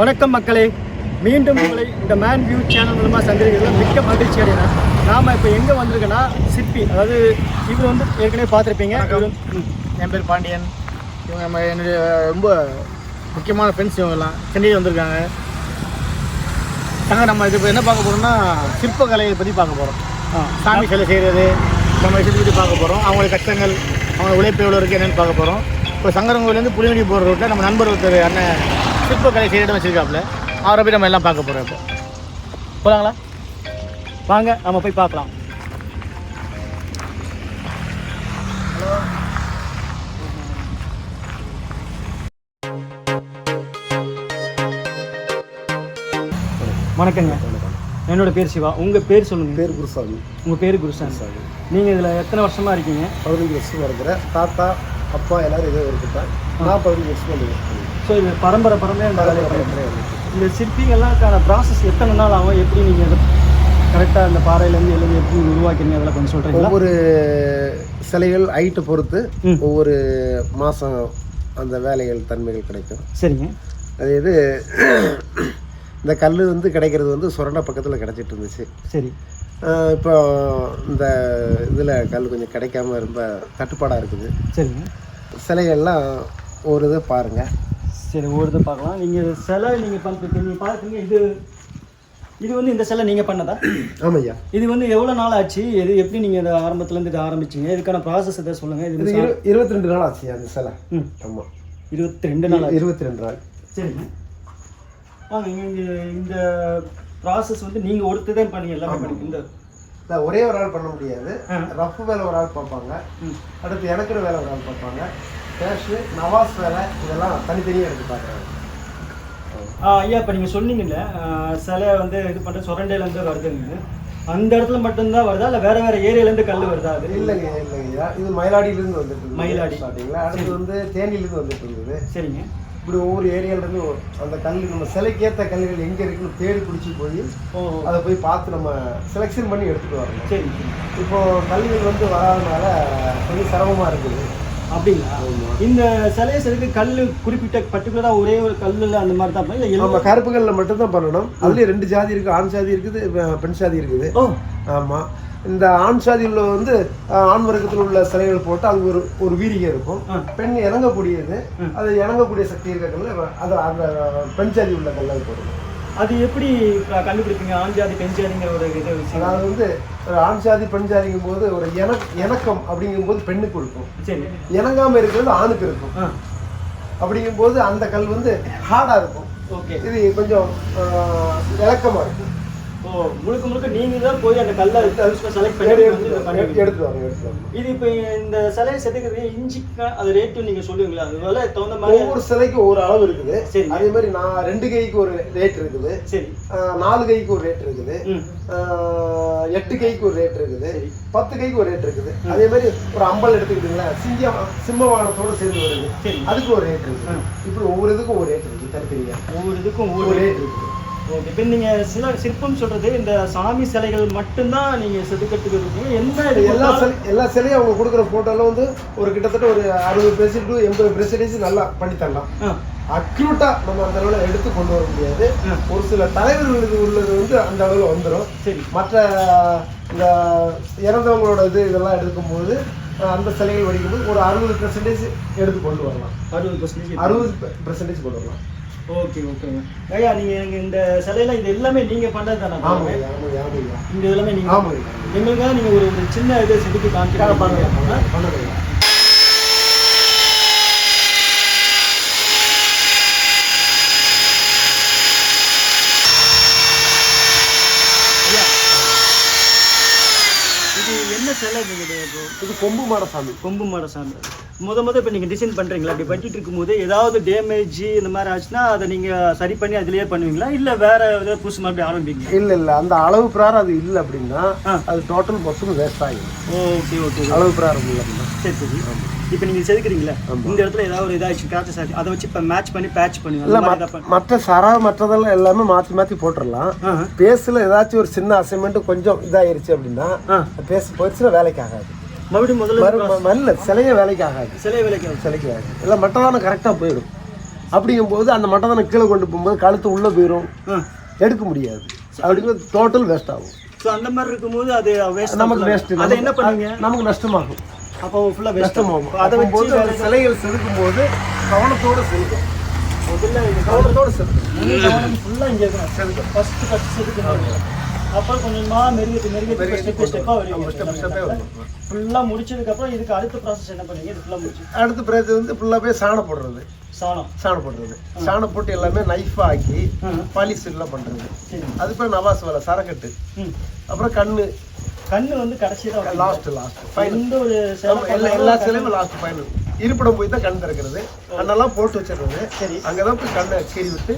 வணக்கம் மக்களே. மீண்டும் உங்களை இந்த மேன் வியூ சேனல் மூலமாக சந்திரிக்கிறதுல மிக்க மகிழ்ச்சி அடைகிறேன். நாம் இப்போ எங்கே வந்திருக்கோன்னா சிற்பி அதாவது இவர் வந்து ஏற்கனவே பார்த்துருப்பீங்க. என் பேர் பாண்டியன். இவங்க நம்ம என்னுடைய ரொம்ப முக்கியமான ஃப்ரெண்ட்ஸ் இவங்கெல்லாம் சென்னையில் வந்திருக்காங்க. நாங்க நம்ம இது இப்போ என்ன பார்க்க போகிறோம்னா சிற்பக்கலையை பற்றி பார்க்க போகிறோம் சாமி சிலை செய்கிறது நம்ம விஷயத்தை பற்றி பார்க்க போகிறோம் அவங்களுடைய கஷ்டங்கள் அவங்க உழைப்பு எவ்வளோ இருக்குது என்னென்னு பார்க்க போகிறோம் இப்போ சங்கரங்கோயிலேருந்து புளிவண்டி போகிற ரோட்டில் நம்ம நண்பர் ஒருத்தர் அண்ணன் சிற்பக்கலை செய்கிற இடம் வச்சிருக்காப்புல. அவரை போய் நம்ம எல்லாம் பார்க்க போகிறோம் இப்போ. போகலாங்களா வாங்க நம்ம போய் பார்க்கலாம். வணக்கங்க. என்னோட பேர் சிவா. உங்கள் பேர் சொல்லுங்க. பேர் குருசாமி. உங்கள் பேர் குருசாமி. நீங்கள் இதில் எத்தனை வருஷமாக இருக்கீங்க? பதினஞ்சு வருஷமா இருக்கிறேன். தாத்தா அப்பா எல்லாரும் இதே இருக்குதான் நான் பதினஞ்சு வருஷமா இருக்கேன். ஸோ இது பரம்பரை பரம்பரையாக இந்த வேலையை பண்ணிட்டு இந்த சிற்பிங்கெல்லாம்க்கான ப்ராசஸ் எத்தனை நாள் ஆகும்? எப்படி நீங்கள் கரெக்டாக அந்த பாறையிலேருந்து எழுதி எப்படி உருவாக்கினீங்க? அதெல்லாம் கொஞ்சம் சொல்கிறீங்களா ஒவ்வொரு சிலைகள் ஹைட்டை பொறுத்து. ஒவ்வொரு மாதம் அந்த வேலைகள் தன்மைகள் கிடைக்கும். சரிங்க. அது இது இந்த கல் வந்து கிடைக்கிறது வந்து சுரண்டை பக்கத்தில் கிடைச்சிட்டு இருந்துச்சு. சரி. இப்போ இந்த இதில் கல் கொஞ்சம் கிடைக்காம ரொம்ப தட்டுப்பாடாக இருக்குது. சரிங்க. சிலைகள்லாம் ஒரு இதை பாருங்கள் சரி இது பார்க்கலாம். நீங்கள் சிலை நீங்கள் பண்ணுறது நீங்கள் பார்க்குறீங்க இது இது வந்து இந்த சிலை நீங்கள் பண்ணதா? ஆமையா இது வந்து எவ்வளோ நாள் ஆச்சு? இது எப்படி நீங்கள் இதை ஆரம்பத்துலேருந்து இது ஆரம்பிச்சீங்க? இதுக்கான ப்ராசஸ் எதாவது சொல்லுங்கள் இது இது இரு இருபத்தி ரெண்டு நாள் ஆச்சு அந்த சிலை. ம். ஆமாம் இருபத்தி ரெண்டு நாள் இருபத்தி ரெண்டு நாள். சரிங்க. வாங்க இங்கே இந்த ப்ராசஸ் வந்து நீங்கள் ஒருத்தர் தான் பண்ணீங்க எல்லாமே பண்ணீங்க இந்த நான் ஒரே ஒரு ஆள் பண்ண முடியாது. ஆ. ரஃப் வேலை ஒரு ஆள் பார்ப்பாங்க. ம். அடுத்து எனக்குன்னு வேலை ஒரு ஆள் பார்ப்பாங்க. கேஷு நவாஸ் வேலை இதெல்லாம் தனித்தனியாக எடுத்து பார்க்குறாங்க. ஆ, ஐயா இப்போ நீங்கள் சொன்னீங்கல்ல சிலை வந்து இது பண்ணுற சுரண்டையிலேருந்து வருதுங்க அந்த இடத்துல மட்டும்தான் வருதா இல்லை வேற வேற ஏரியாலேருந்து கல் வருதா? அது இல்லைங்க இல்லைங்க இது மயிலாடியிலேருந்து வந்துட்டு மயிலாடி. ஸ்டார்டிங்கில். அடுத்து வந்து தேனியிலேருந்து வந்துட்டு இருந்தது. சரிங்க. இப்படி ஒவ்வொரு ஏரியாவிலேருந்து அந்த கல் நம்ம சிலைக்கு ஏற்ற கல்லுகள் எங்கே இருக்குன்னு தேடி பிடிச்சி போய் அதை போய் பார்த்து நம்ம செலெக்ஷன் பண்ணி எடுத்துகிட்டு வரணும். சரி சரி. இப்போ கல்லுகள் வந்து வராதனால கொஞ்சம் சிரமமாக இருக்குது. அப்படிங்களா. இந்த சிலையை செதுக்க கல் குறிப்பிட்ட பர்டிகுலராக ஒரே ஒரு கல்லில் அந்த மாதிரி தான் இல்லை நம்ம கருப்புகளில் மட்டும்தான் பண்ணணும். அதுலேயும் ரெண்டு ஜாதி இருக்குது ஆண் ஜாதி இருக்குது பெண் ஜாதி இருக்குது. ஆமாம் இந்த ஆண் சாதியில் வந்து ஆண் வர்க்கத்தில் உள்ள சிலைகள் போட்டு அது ஒரு ஒரு வீரிகை இருக்கும். பெண் இணங்கக்கூடியது ம். அது இணங்கக்கூடிய சக்தி இருக்கிறதுல அது அந்த பெண் ஜாதி உள்ள கல்லால் போடணும். அது எப்படி கண்டுபிடிப்பீங்க? ஆண் ஜாதி பெண் ஜாதிங்கிற ஒரு இது விஷயம். அதாவது வந்து ஒரு ஆண் ஜாதி பெண் ஜாதிங்கும் போது ஒரு இணக் இணக்கம் அப்படிங்கும்போது பெண்ணுக்கு இருக்கும். சரி. இணங்காம இருக்கிறது ஆணுக்கு இருக்கும். அப்படிங்கும்போது அந்த கல் வந்து ஹார்டாக இருக்கும். ஓகே. இது கொஞ்சம் அஹ், இலக்கமா இருக்கும். முழுக்க முழுக்க நீங்கள் தான் போய் அந்த கல்லை செலக்ட் பண்ணி எடுத்து வந்து இதை பண்ணி எடுத்து எடுத்து வாங்க. இது இப்போ இந்த சிலையை செதுக்கிறது இஞ்சிக்கு அது ரேட்டு நீங்கள் சொல்லுவீங்களா? அது விலை தகுந்த மாதிரி ஒவ்வொரு சிலைக்கு ஒரு அளவு இருக்குது. சரி. அதே மாதிரி நான் ரெண்டு கைக்கு ஒரு ரேட் இருக்குது. சரி. நாலு கைக்கு ஒரு ரேட் இருக்குது. எட்டு கைக்கு ஒரு ரேட் இருக்குது. பத்து கைக்கு ஒரு ரேட் இருக்குது. அதே மாதிரி ஒரு அம்பல் எடுத்துக்கிட்டீங்களா? சிங்கம் சிம்மவானத்தோட சேர்ந்து வருது. சரி. அதுக்கு ஒரு ரேட் இருக்குது. இப்படி ஒவ்வொரு இதுக்கும் ஒரு ரேட் இருக்குது தனித்தனியா? ஒவ்வொரு இதுக்கும் ஒவ்வொரு ரேட் இருக்குது. ஓகே இப்போ நீங்கள் சில சிற்பம் சொல்றது இந்த சாமி சிலைகள் மட்டும்தான் நீங்கள் செதுக்கிறதுக்கு இருக்கீங்க. என்ன இது எல்லா சிலை எல்லா சிலையும் அவங்க கொடுக்குற போட்டோல வந்து ஒரு கிட்டத்தட்ட ஒரு அறுபது பெர்சன்ட் டு எண்பது பெர்சன்டேஜ் நல்லா பண்ணி தரலாம். ஆ. அக்யூட்டா நம்ம அந்த அளவில் எடுத்து கொண்டு வர முடியாது. ஒரு சில தலைவர்களுக்கு உள்ளது வந்து அந்த அளவில் வந்துடும் சரி. மற்ற இந்த இறந்தவங்களோட இது இதெல்லாம் எடுக்கும்போது அந்த சிலைகள் வடிக்கும்போது ஒரு அறுபது பெர்சன்டேஜ் எடுத்து கொண்டு வரலாம். அறுபது பர்சன்டேஜ் அறுபது பெர்சன்டேஜ் கொண்டு வரலாம். ஓகே ஓகேங்க ஐயா நீங்கள் இந்த சிலையில இது எல்லாமே நீங்கள் பண்ணது தானே ஆமாங்க இந்த எல்லாமே நீங்கள் ஆமாங்க எங்களுக்காக நீங்கள் ஒரு ஒரு சின்ன இதை செதுக்கி காமிக்கிறாங்க பண்ணுங்க பண்ணுங்க இது என்ன சிலை இது கொம்பு மாட சாமி கொம்பு மாட சாமி முத முத இப்போ நீங்கள் டிசைன் பண்ணுறீங்களா அப்படி பண்ணிட்டு இருக்கும்போது ஏதாவது டேமேஜ் இந்த மாதிரி ஆச்சுன்னா அதை நீங்கள் சரி பண்ணி அதுலேயே பண்ணுவீங்களா? இல்லை வேற ஏதாவது புதுசு மறுபடியும் ஆரம்பிப்பீங்க இல்ல இல்ல. அந்த அளவு பிரகாரம் அது இல்லை அப்படின்னா. அது டோட்டல் மொத்தம் வேஸ்ட் ஆகிடும் ஓகே ஓகே அளவு பிரகாரம் இல்லை சரி சரி. இப்போ நீங்கள் செதுக்குறீங்களா இந்த இடத்துல ஏதாவது ஒரு இதாச்சு கிராச்சஸ் ஆச்சு அதை வச்சு இப்போ மேட்ச் பண்ணி பேட்ச் பண்ணுவீங்க மாதிரி மற்ற சரா மற்றதெல்லாம் எல்லாமே மாத்தி மாத்தி போட்டுடலாம். பேஸ்ல ஏதாச்சும் ஒரு சின்ன அசைன்மெண்ட் கொஞ்சம் இதாயிருச்சு அப்படின்னா. பேஸ் போயிடுச்சுன்னா வேலைக்கு ஆகாது. மறுபடியும் முதல்ல இல்ல சிலையே வேலைக்கு ஆகாது. சிலை விலைக்கு. சிலைக்கு ஆகாது இல்லை மற்றதான கரெக்டாக போயிடும். அப்படிங்கும்போது அந்த மட்டை கீழே கொண்டு போகும்போது கழுத்து உள்ளே போயிடும் எடுக்க முடியாது. அப்படிங்கும்போது டோட்டல் வேஸ்ட் ஆகும். ஸோ அந்த மாதிரி இருக்கும்போது அது வேஸ்ட் நமக்கு வேஸ்ட் அதை என்ன பண்ணுவீங்க? நமக்கு நஷ்டமாகும். அப்போ ஃபுல்லாக நஷ்டமாகும். அதை போது சிலைகள் செதுக்கும் போது கவனத்தோட செதுக்கும். முதல்ல கவனத்தோட செதுக்கும். கவனம் ஃபுல்லாக இங்கே இருக்கணும் ஃபஸ்ட்டு ஃபஸ்ட்டு செதுக்கணும். அப்புறம் கொஞ்சமா மெருகத்து மெருகத்து ஸ்டெப் ஸ்டெப்பாக வருவீங்க. ஃபுல்லாக முடிச்சதுக்கப்புறம் இதுக்கு அடுத்த ப்ராசஸ் என்ன பண்ணுவீங்க? இது ஃபுல்லாக முடிச்சு. அடுத்த பிறகு வந்து ஃபுல்லாக போய் சாணம் போடுறது. சாணம். சாணம் போடுறது. சாணம் போட்டு எல்லாமே நைஃப் ஆக்கி பாலிஷ் எல்லாம் பண்ணுறது அதுக்கப்புறம் நவாஸ் வேலை சரக்கட்டு. அப்புறம் கண்ணு. கண்ணு வந்து கடைசி தான் லாஸ்ட் லாஸ்ட் ஃபைனல் எந்த ஒரு எல்லா எல்லா சிலையும் லாஸ்ட் ஃபைனல் இருப்பிடம் போய் தான் கண் திறக்கிறது. கண்ணெல்லாம் போட்டு வச்சிடுறது. சரி. அங்கதான் போய் கண்ணை கீறி விட்டு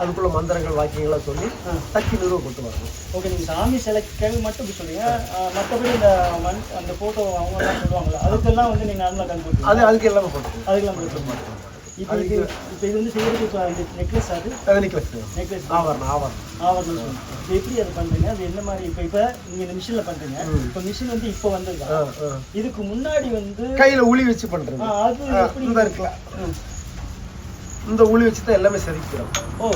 அதுக்குள்ள மந்திரங்கள் வாக்கியங்கள்லாம் சொல்லி தக்கி நிறுவ கொண்டு வரணும் ஓகே நீங்கள் சாமி சிலைக்கு மட்டும் இப்படி சொல்லுங்க மத்தபடி இந்த மண் அந்த ஃபோட்டோ அவங்கலாம் சொல்லுவாங்கல்ல அதுக்கெல்லாம் வந்து நீங்கள் நார்மலாக போட்டு அது அதுக்கு எல்லாமே போட்டு அதுக்கெல்லாம் போட்டு மாட்டோம். இப்போ இது இப்போ இது வந்து செய்யறதுக்கு இப்போ இந்த நெக்லஸ் அது? அது நிக்கலஸ் நெக்லஸ் ஆவரணம் ஆவரணம். ஆவரணம். இது எப்படி அதை பண்ணுறீங்க அது என்ன மாதிரி இப்போ இப்போ நீங்கள் இந்த மிஷினில் பண்ணுறீங்க இப்போ மிஷின் வந்து இப்போ வந்திருக்கா. இதுக்கு முன்னாடி வந்து கையில உளி வச்சு பண்றது. ஆ, அது எப்படி இருக்கலாம். இந்த உளி வச்சு தான் எல்லாமே செதுக்கிறோம் ஓ.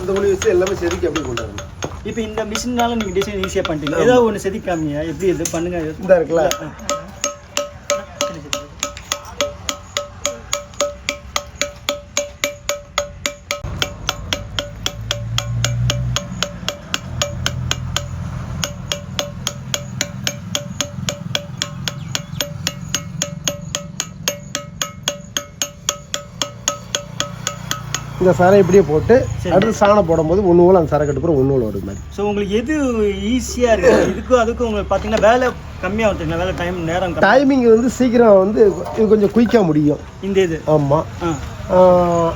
இந்த உளி வச்சு எல்லாமே செதுக்கி அப்படி கொண்டு வரணும்? இப்போ இந்த மிஷினால நீங்கள் டிசைன் ஈஸியாக பண்ணிட்டீங்க ஏதாவது ஒன்று செதுக்காமீங்க எப்படி இது? பண்ணுங்க. இந்த இருக்குல்ல. இந்த சரை இப்படியே போட்டு அடுத்து சாணம் போடும்போது ஒன்று போல அந்த சரக்கட்டு அப்புறம் ஒன்று வரும் மாதிரி. ஸோ உங்களுக்கு எது ஈஸியாக இருக்குது இதுக்கும் அதுக்கும் உங்களுக்கு பார்த்தீங்கன்னா வேலை கம்மியாக வந்துங்களா வேலை டைம் நேரம். டைமிங் வந்து சீக்கிரம் வந்து இது கொஞ்சம் குயிக்காக முடியும். இந்த இது? ஆமாம் ஆ.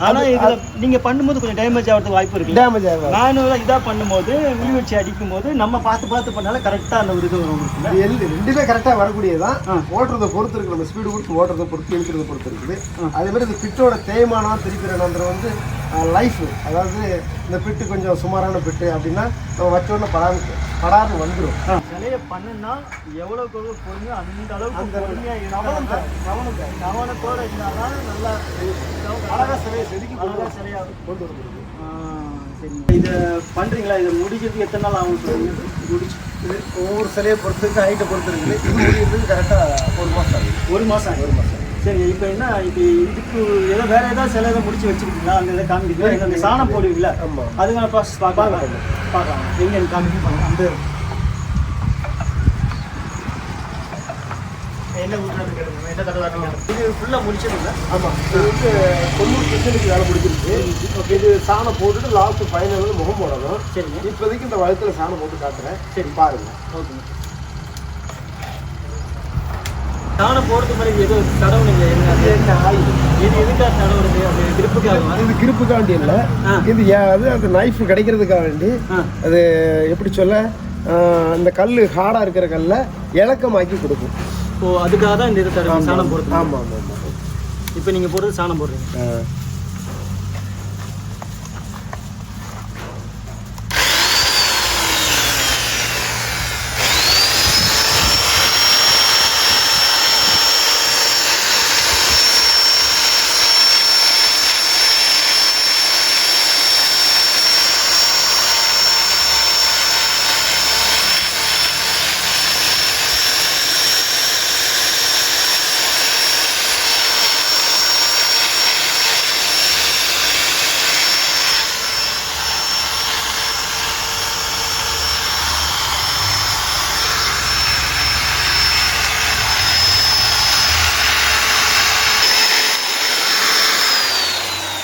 ஆனால் இதில் நீங்கள் பண்ணும்போது கொஞ்சம் டேமேஜ் ஆகிறதுக்கு வாய்ப்பு இருக்கு. டேமேஜ் ஆகும் மேனுவலாக இதாக பண்ணும்போது உளி வச்சு அடிக்கும் போது நம்ம பார்த்து பார்த்து பண்ணால கரெக்டாக அந்த ஒரு இது வரும் எல் ரெண்டுமே கரெக்டாக வரக்கூடியதான். ஓட்டுறதை பொறுத்து இருக்கு. நம்ம ஸ்பீடு கொடுத்து ஓட்டுறதை பொறுத்து இழுக்கிறத பொறுத்து இருக்குது. அதே மாதிரி இந்த பிட்டோட தேய்மானம் திருப்பிறனன்ற வந்து லைஃப் அதாவது இந்த பிட்டு கொஞ்சம் சுமாரான பிட்டு அப்படின்னா நம்ம வச்ச உடனே படாது வந்துடும் சிலையை பண்ணுனா எவ்வளோக்கு எவ்வளோ பொறுமையோ அந்த அளவுக்கு அந்த பொறுமையாக கவனம் கவனம். கவனத்தோட இருந்தால் தான் நல்லா அழகா சிலையை செதுக்கி அழகாக வர- சரியாக கொண்டு வந்துருக்கு சரி. இதை பண்ணுறீங்களா இதை முடிக்கிறதுக்கு எத்தனை நாள் ஆகும் சொல்லுங்க முடிச்சு ஒவ்வொரு சிலையை பொறுத்து ஹைட்டை பொறுத்து இருக்குது. இது முடிக்கிறதுக்கு கரெக்டாக ஒரு மாதம் ஆகுது. ஒரு மாதம் ஒரு மாதம் சரி இப்போ என்ன இப்போ இதுக்கு ஏதோ வேற ஏதாவது சில இதை முடிச்சு வச்சிருக்கீங்களா? அந்த இதை காமிக்கிறீங்களா அந்த சாணம் போடுவீங்களா. அதுக்கான ப்ராசஸ் பார்க்கலாம். பார்க்கலாம் எங்க காமிக்க அந்த என்ன ஊற்றுறது கேட்டுங்க என்ன தடவை இது ஃபுல்லாக முடிச்சிடுங்க. ஆமாம் இது வந்து தொண்ணூறு பர்சன்டேஜ் வேலை முடிஞ்சிருக்கு இது சாணம் போட்டுட்டு லாஸ்ட் ஃபைனல் வந்து முகம் போடணும். சரிங்க. இப்போதைக்கு இந்த வழுத்தில் சாணம் போட்டு காட்டுறேன். சரி. பாருங்க. ஓகேங்க. சாணம் போடுறது மாதிரி ஏதோ தடவுனீங்க என்ன இது எதுக்காக தடவுறது அது திருப்புக்காக இது கிருப்புக்காண்டி இல்லை. இது அது அந்த நைஃப் கிடைக்கிறதுக்காக வேண்டி. அது எப்படி சொல்ல? ஆ, இந்த கல் ஹார்டாக இருக்கிற கல்லை இலக்கமாக்கி கொடுக்கும். ஓ அதுக்காக தான் இந்த இது தடவை சாணம் போடுறது ஆமாம் ஆமாம் ஆமாம் இப்போ நீங்க போடுறது சாணம் போடுறீங்க.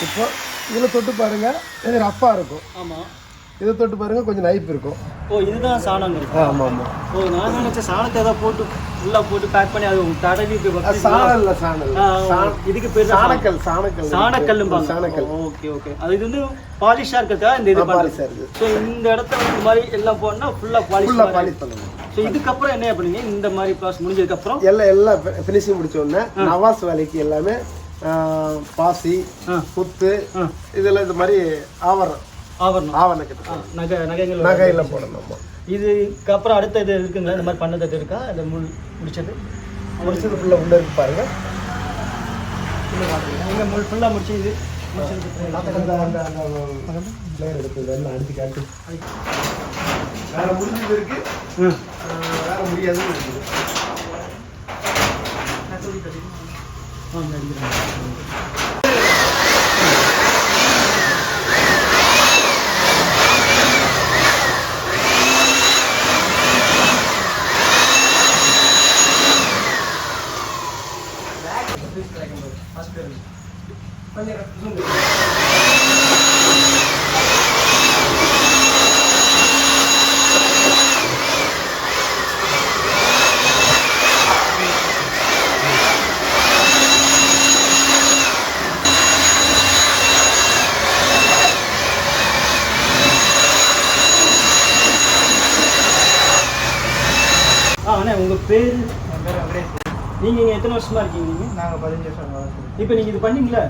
இப்போ இதில் தொட்டு பாருங்க. இது ரஃப்பாக இருக்கும். ஆமா. இதை தொட்டு பாருங்க கொஞ்சம் நைப் இருக்கும். ஓ இதுதான் சாணம் ஆமாம் ஆமாம் ஓ நான் நினைச்ச சாணத்தை ஏதாவது போட்டு உள்ள போட்டு பேக் பண்ணி அது தடவி? சாணம் இல்லை சாணம் இதுக்கு பேர். சாணக்கல் சாணக்கல். சாணக்கல்லும்பாங்க. சாணக்கல். Okay okay. அது இது வந்து பாலிஷா இருக்கிறதுக்காக இந்த இது ஆ, பண்ணுறது. polish ஆ இருக்கு. ஸோ இந்த இடத்த இந்த மாதிரி எல்லாம் போனா ஃபுல்லா பாலிஷ் ஃபுல்லாக பாலிஷ் பண்ணணும் ஸோ இதுக்கப்புறம் என்ன பண்ணீங்க? இந்த மாதிரி ப்ராசஸ் முடிஞ்சதுக்கு அப்புறம் எல்லாம் எல்லாம் ஃபினிஷிங் முடிச்ச உடனே நவாஸ் வேலைக்கு எல்லாமே பாசி. குத்து. இதெல்லாம் இந்த மாதிரி ஆவரணம். ஆவரணம். ஆவரணம் நகை நகைகள். நகையெல்லாம் போடணும் ஆமாம் இதுக்கு அப்புறம் அடுத்த இது இருக்குங்களா? இந்த மாதிரி பண்ணது இருக்கா? இந்த முள் முடிச்சது? முடிச்சது ஃபுல்லாக உள்ள இருக்கு பாருங்க. இங்கே முள் ஃபுல்லாக முடிச்சு இது? வேற முடிஞ்சது இருக்கு. வேற முடியாதுன்னு இருக்குது ஆ அடிக்கிறேன் ஆ அண்ணா உங்கள் பேர்? என் பேர் வெங்கடேஷ் நீங்கள் இங்கே எத்தனை வருஷமா இருக்கீங்க நீங்கள் நாங்கள் பதினஞ்சு வருஷம் வளர்க்குறோம் இப்போ நீங்கள் இது பண்ணீங்களே?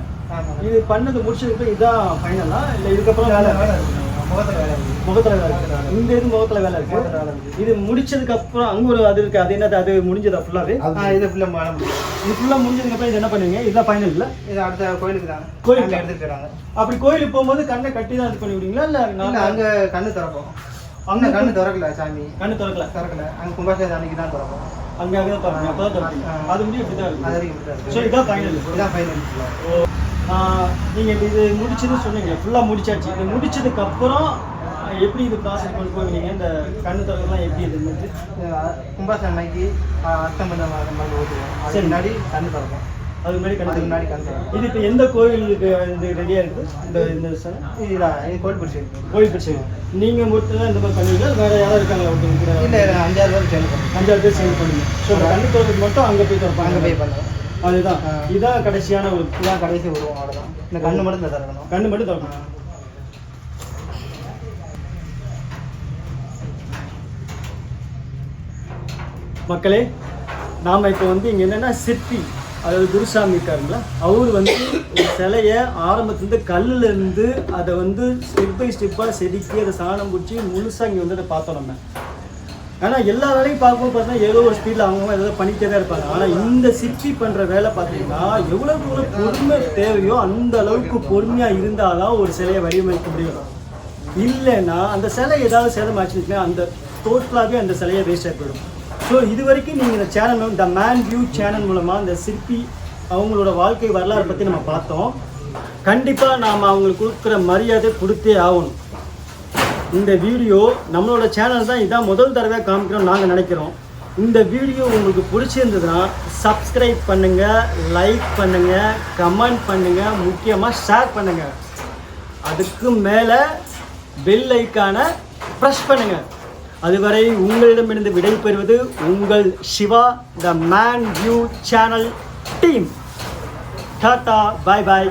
இது பண்ணது முடிச்சதுக்கு இதான் ஃபைனலா இல்லை இதுக்கப்புறம் வேலை வேலை? வேலை முகத்தில் வேலை இருக்குது முகத்துல வேலை இருக்கு. இந்த இது முகத்துல வேலை இருக்கு. முகத்துல வேலை இருக்கு. இது முடிச்சதுக்கு அப்புறம் அங்க ஒரு அது இருக்கு. அது என்னது? அது முடிஞ்சதா ஃபுல்லாவே ஆ இது ஃபுல்லாக மேலே முடியும் இது ஃபுல்லா முடிஞ்சதுக்கு அப்புறம் இது என்ன பண்ணுவீங்க? இதுதான் ஃபைனல் இல்ல? இது அடுத்த கோயிலுக்கு தாங்க கோயிலுக்கு? அங்கே எடுத்துகிட்டு போயிறாங்க அப்படி கோயிலுக்கு போகும்போது கண்ணை கட்டி தான் இது பண்ணி விடுவீங்களா இல்ல இல்லை அங்கே கண்ணு திறப்போம். அங்க கண்ணு திறக்கல சாமி. கண்ணு திறக்கல. திறக்கல. அங்கே கும்பாசேத அன்னைக்கு தான் திறப்போம். அங்க அங்க தான் அப்பதான் திறப்பீங்க. ஆ. அது முடியும் இப்படி தான் அது இருக்கு வரைக்கும் இப்படி தான் ஸோ. இதான் ஃபைனல் இதுதான் ஃபைனல் நீங்க இப்ப இது முடிச்சதுன்னு சொன்னீங்க ஃபுல்லா முடிச்சாச்சு. இது முடிச்சதுக்கு அப்புறம் எப்படி இது ப்ராசஸ் கொண்டு போவீங்க? இந்த கண்ணு திறக்கலாம் எப்படி இது வந்து அர்த்தம் பண்ண மாதிரி ஓட்டுவோம். சரி. அதுக்கு முன்னாடி கண்ணு திறப்போம். அதுக்கு முன்னாடி கண்ணு அதுக்கு முன்னாடி திறப்போம் இது இப்போ எந்த கோயிலுக்கு இது ரெடியா இருக்கு? இந்த இந்த இதுதான் இது கோயில் பிடிச்சி இருக்கு கோயில் பிரச்சனை நீங்க மட்டும் தான் இந்த மாதிரி பண்ணுவீங்களா? வேற யாராவது இருக்காங்களா ஒருத்தவங்க கூட? இல்லை அஞ்சாறு பேர் சேர்ந்து பண்ணுவோம். அஞ்சாறு பேர் சேர்ந்து பண்ணுங்க ஸோ கண்ணு திறக்கிறது மட்டும் அங்க போய் திறப்பாங்க. அங்கே போய் பண்ணுவோம். அதுதான். ஆ. இதான் கடைசியான ஒரு இதுதான் கடைசி உருவம் அவ்வளோதான் இந்த கண்ணு மட்டும் திறக்கணும் கண்ணு மட்டும் திறக்கணும். மக்களே நாம் இப்போ வந்து இங்கே என்னென்னா சிற்பி. அதாவது குருசாமி இருக்காருங்களா? அவர் வந்து ஒரு சிலையை ஆரம்பத்துலேருந்து கல்லுல இருந்து அதை வந்து ஸ்டெப் பை ஸ்டெப்பாக செதுக்கி அதை சாணம் பிடிச்சி முழுசாக இங்கே வந்து அதை பார்த்தோம் நம்ம. ஆனால் எல்லா வேலையும் பார்க்கும்போது பார்த்தீங்கன்னா ஏதோ ஒரு ஸ்பீடில் அவங்க ஏதாவது பண்ணிக்கிட்டே தான் இருப்பாங்க. ஆனால் இந்த சிற்பி பண்ணுற வேலை பார்த்தீங்கன்னா எவ்வளோ எவ்வளோ பொறுமை தேவையோ அந்த அளவுக்கு பொறுமையாக இருந்தால் தான் ஒரு சிலையை வடிவமைக்க முடியும். இல்லைன்னா அந்த சிலை ஏதாவது சேதமாச்சுன்னா அந்த டோட்டலாகவே அந்த சிலையை வேஸ்டாக போயிடும். ஸோ இது வரைக்கும் நீங்கள் இந்த சேனல் இந்த மேன் வியூ சேனல் மூலமாக இந்த சிற்பி அவங்களோட வாழ்க்கை வரலாறு பற்றி நம்ம பார்த்தோம். கண்டிப்பாக நாம் அவங்களுக்கு கொடுக்குற மரியாதை கொடுத்தே ஆகணும். இந்த வீடியோ நம்மளோட சேனல் தான். இதான் முதல் தடவை காமிக்கிறோம் நாங்கள் நினைக்கிறோம். இந்த வீடியோ உங்களுக்கு பிடிச்சிருந்ததுன்னா சப்ஸ்கிரைப் பண்ணுங்கள் லைக் பண்ணுங்கள் கமெண்ட் பண்ணுங்கள் முக்கியமாக ஷேர் பண்ணுங்கள் அதுக்கு மேலே பெல் ஐக்கானை ப்ரெஸ் பண்ணுங்கள் அதுவரை உங்களிடமிருந்து விடை பெறுவது உங்கள் Siva the man view channel team tata bye bye